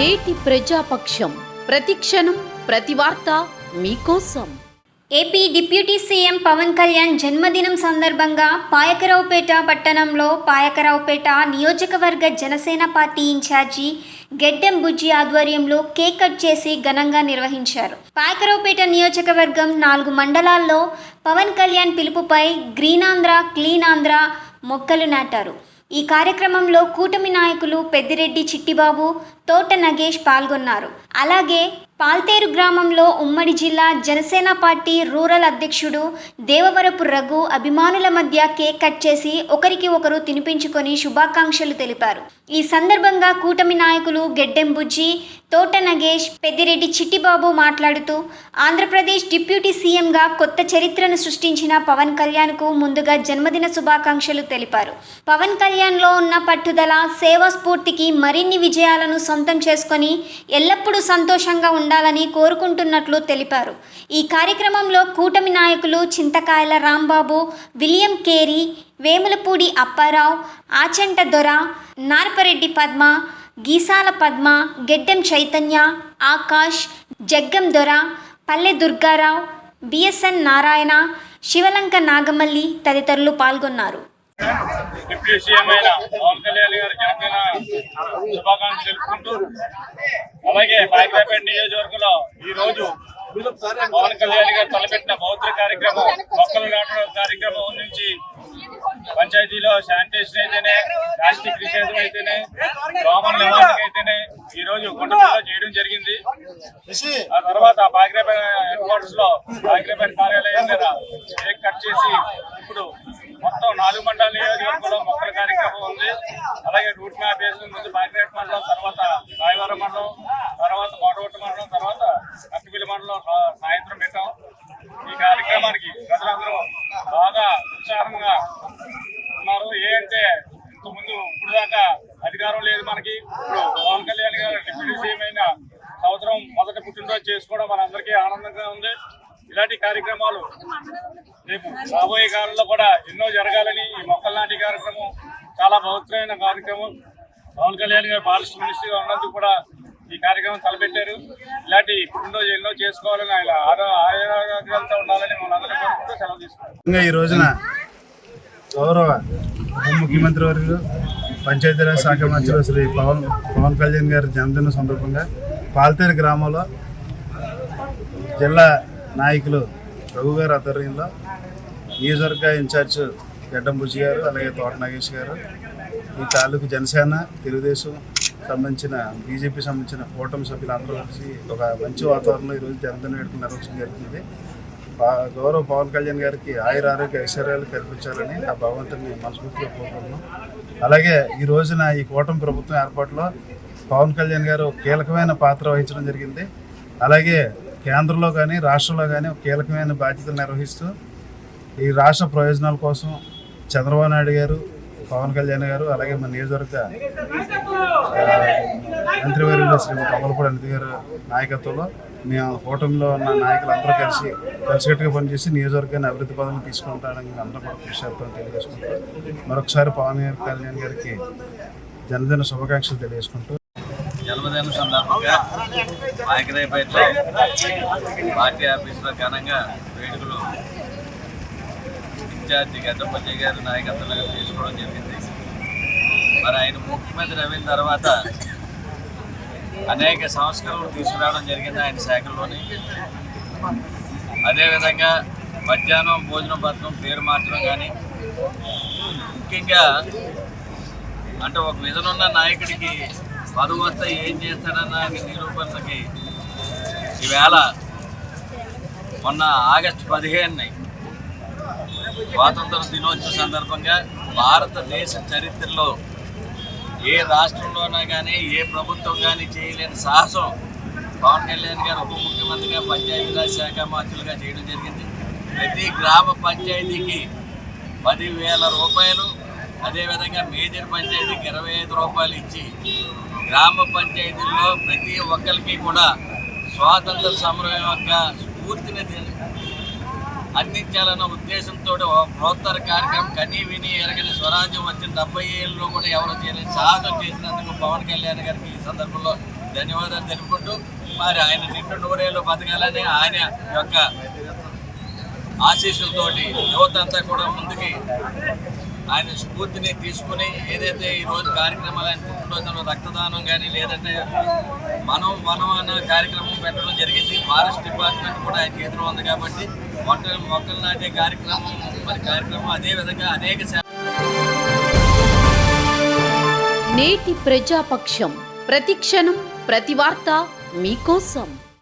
నేటి ప్రజాపక్షం. ప్రతిక్షణం ప్రతి వార్త మీకోసం. AP deputy CM Pawan Kalyan జన్మదినం సందర్భంగా పాయకరావుపేట పట్టణంలో పాయకరావుపేట నియోజకవర్గ జనసేన పార్టీ ఇన్ఛార్జి గెడ్డెం బుజ్జి ఆధ్వర్యంలో కేక్ కట్ చేసి ఘనంగా నిర్వహించారు. పాయకరావుపేట నియోజకవర్గం నాలుగు మండలాల్లో పవన్ కళ్యాణ్ పిలుపుపై గ్రీన్ ఆంధ్ర క్లీన్ ఆంధ్ర మొక్కలు నాటారు. ఈ కార్యక్రమంలో కూటమి నాయకులు పెద్దిరెడ్డి చిట్టిబాబు తోట నగేష్ పాల్గొన్నారు. అలాగే పాల్తేరు గ్రామంలో ఉమ్మడి జిల్లా జనసేన పార్టీ రూరల్ అధ్యక్షుడు దేవవరపు రఘు అభిమానుల మధ్య కేక్ కట్ చేసి ఒకరికి ఒకరు తినిపించుకొని శుభాకాంక్షలు తెలిపారు. ఈ సందర్భంగా కూటమి నాయకులు గెడ్డెం బుజ్జి తోట నగేష్ పెద్దిరెడ్డి చిట్టిబాబు మాట్లాడుతూ ఆంధ్రప్రదేశ్ డిప్యూటీ సీఎంగా కొత్త చరిత్రను సృష్టించిన పవన్ కళ్యాణ్కు ముందుగా జన్మదిన శుభాకాంక్షలు తెలిపారు. పవన్ కళ్యాణ్లో ఉన్న పట్టుదల సేవా స్ఫూర్తికి మరిన్ని విజయాలను సొంతం చేసుకొని ఎల్లప్పుడూ సంతోషంగా ఉండాలని కోరుకుంటున్నట్లు తెలిపారు. ఈ కార్యక్రమంలో కూటమి నాయకులు Chintakayala Rambabu William Carey Vemulapudi Apparao Achanta Dora Narpareddy Padma Geesala Padma గెడ్డెం Chaitanya Akash Jaggam Dora Palle Durgarao BSN Narayana Sivalanka Nagamalli తదితరులు పాల్గొన్నారు. డిప్యూటీ సీఎం అయిన పవన్ కళ్యాణ్ గారి జన్మదిన శుభాకాంక్షలు తెలుపుకుంటూ అలాగే పాయకరాపేట నియోజకవర్గంలో ఈ రోజు పవన్ కళ్యాణ్ గారు తలపెట్టిన బౌద్ధ కార్యక్రమం మొక్కలు నాటడం కార్యక్రమం నుంచి పంచాయతీలో శానిటేషన్ అయితేనే ప్లాస్టిక్ నిషేధం అయితేనే దోమల నివారణకు అయితేనే ఈ రోజు గుండెలో చేయడం జరిగింది. ఆ తర్వాత పాకిరేపేట హెడ్ క్వార్టర్స్లో పాకిరేపేట కార్యాలయం మీద కేక్ కట్ చేసి ఇప్పుడు మొత్తం నాలుగు మండల నియోజకవర్గంలో మొక్కల కార్యక్రమం ఉంది. అలాగే రూట్ మ్యాప్ వేసిన ముందు పాకిరేపేట మండలం తర్వాత రాయవరం మండలం తర్వాత కోటగొట్ట మండలం తర్వాత అక్కపిల్లి మండలం సాయంత్రం పెట్టాం. ఈ కార్యక్రమానికి ప్రజలందరూ బాగా ఉత్సాహంగా ఉన్నారు. ఏంటంటే ఇంతకుముందు ఇప్పుడు దాకా అధికారం లేదు మనకి. ఇప్పుడు పవన్ కళ్యాణ్ గారు డిప్యూటీ సీఎం అయిన సంవత్సరం మొదటి పుట్టినరోజు చేసుకోవడం మనందరికీ ఆనందంగా ఉంది. ఇలాంటి కార్యక్రమాలు రాబోయే కాలంలో కూడా ఎన్నో జరగాలని ఈ మొక్కల నాటి కార్యక్రమం చాలా పవిత్రమైన కార్యక్రమం. పవన్ కళ్యాణ్ గారు ఫారెస్ట్ మినిస్టర్గా ఉన్నందుకు కూడా ఈ కార్యక్రమం తలపెట్టారు. ఇలాంటి పుట్టినరోజు ఎన్నో చేసుకోవాలని ఆయన ఆరో- ఆరోగ్యాలతో ఉండాలని మనందరం కోరుకుంటూ సెలవు తీసుకుంటాం ఈ రోజున గౌరవ ముఖ్యమంత్రి వర్యులు పంచాయతీరాజ్ శాఖ మంత్రులు శ్రీ పవన్ పవన్ కళ్యాణ్ గారి జన్మదిన సందర్భంగా పాల్తేరు గ్రామంలో జిల్లా నాయకులు రఘు గారి ఆధ్వర్యంలో నియోజకవర్గ ఇన్ఛార్జ్ గడ్డం గారు అలాగే తోట నాగేష్ గారు. ఈ తాలూకు జనసేన తెలుగుదేశం సంబంధించిన బీజేపీ సంబంధించిన కూటమి సభ్యులందరూ కలిసి ఒక మంచి వాతావరణంలో ఈరోజు జనతను వేడుకుని నిర్వహించడం జరుగుతుంది గౌరవ పవన్ కళ్యాణ్ గారికి ఆయుర ఆరోగ్య ఐశ్వర్యాలు కల్పించాలని ఆ భగవంతుని మనస్ఫూర్తిగా కోరుకుంటున్నాం. అలాగే ఈ రోజున ఈ కూటమి ప్రభుత్వం ఏర్పాటులో పవన్ కళ్యాణ్ గారు కీలకమైన పాత్ర వహించడం జరిగింది. అలాగే కేంద్రంలో కానీ రాష్ట్రంలో కానీ కీలకమైన బాధ్యతలు నిర్వహిస్తూ ఈ రాష్ట్ర ప్రయోజనాల కోసం చంద్రబాబు నాయుడు గారు పవన్ కళ్యాణ్ గారు అలాగే మన నియోజకవర్గ మంత్రివర్యులు శ్రీ కమలపూడి అనిత గారు నాయకత్వంలో మేము కూటమిలో ఉన్న నాయకులు అందరూ కలిసి కలిసికట్టుగా పనిచేసి నియోజకవర్గాన్ని అభివృద్ధి పదవులు తీసుకుంటానికి అందరూ కూడా కృషి చేస్తామని తెలియజేసుకుంటాం మరొకసారి పవన్ కళ్యాణ్ గారికి జన్మదిన శుభాకాంక్షలు తెలియజేసుకుంటూ జన్మదిన సందర్భంగా మాయకరాయపేటలో పార్టీ ఆఫీసులో ఘనంగా వేడుకలు ఇన్ఛార్జి గడ్డపల్లి గారి నాయకత్వంలో తీసుకోవడం జరిగింది. మరి ఆయన ముఖ్యమంత్రి అయిన తర్వాత అనేక సంస్కరణలు తీసుకురావడం జరిగింది ఆయన శాఖల్లోని. అదేవిధంగా మధ్యాహ్నం భోజనం పథకం పేరు మార్చడం కానీ ముఖ్యంగా అంటే ఒక విధనున్న నాయకుడికి పదవి వస్తే ఏం చేస్తాడన్న నిరూపణకి ఈవేళ మొన్న ఆగస్టు పదిహేనుని స్వాతంత్ర దినోత్సవ సందర్భంగా భారతదేశ చరిత్రలో ఏ రాష్ట్రంలోనా కానీ ఏ ప్రభుత్వం కానీ చేయలేని సాహసం పవన్ కళ్యాణ్ గారు ఉప ముఖ్యమంత్రిగా పంచాయతీరాజ్ శాఖ మంత్రులుగా చేయడం జరిగింది. ప్రతి గ్రామ పంచాయతీకి పదివేల రూపాయలు అదేవిధంగా మేజర్ పంచాయతీకి ఇరవై ఐదు రూపాయలు ఇచ్చి గ్రామ పంచాయతీల్లో ప్రతి ఒక్కరికి కూడా స్వాతంత్ర సమరం యొక్క స్ఫూర్తిని అందించాలన్న ఉద్దేశంతో ప్రోత్తర కార్యక్రమం కనీ విని ఎరగని స్వరాజ్యం వచ్చిన డెబ్బై ఏళ్ళలో కూడా ఎవరు చేయలేని సాహసం చేసినందుకు పవన్ కళ్యాణ్ గారికి ఈ సందర్భంలో ధన్యవాదాలు తెలుపుకుంటూ మరి ఆయన నిండు నూరేళ్ళు బతకాలని ఆయన యొక్క ఆశీస్సులతోటి యువత అంతా కూడా ముందుకి ఆయన స్ఫూర్తిని తీసుకుని ఏదైతే ఈ రోజు కార్యక్రమాలు ఆయన పుట్టినరోజున రక్తదానం కానీ లేదంటే మనం వనం అన్న కార్యక్రమం పెట్టడం జరిగింది. ఫారెస్ట్ డిపార్ట్మెంట్ కూడా ఆయన చేతిలో ఉంది కాబట్టి మొక్కలు మొక్కలు నాటే కార్యక్రమం మరి కార్యక్రమం అదే విధంగా అనేక నేటి ప్రజాపక్షం. ప్రతిక్షణం ప్రతి వార్త మీకోసం.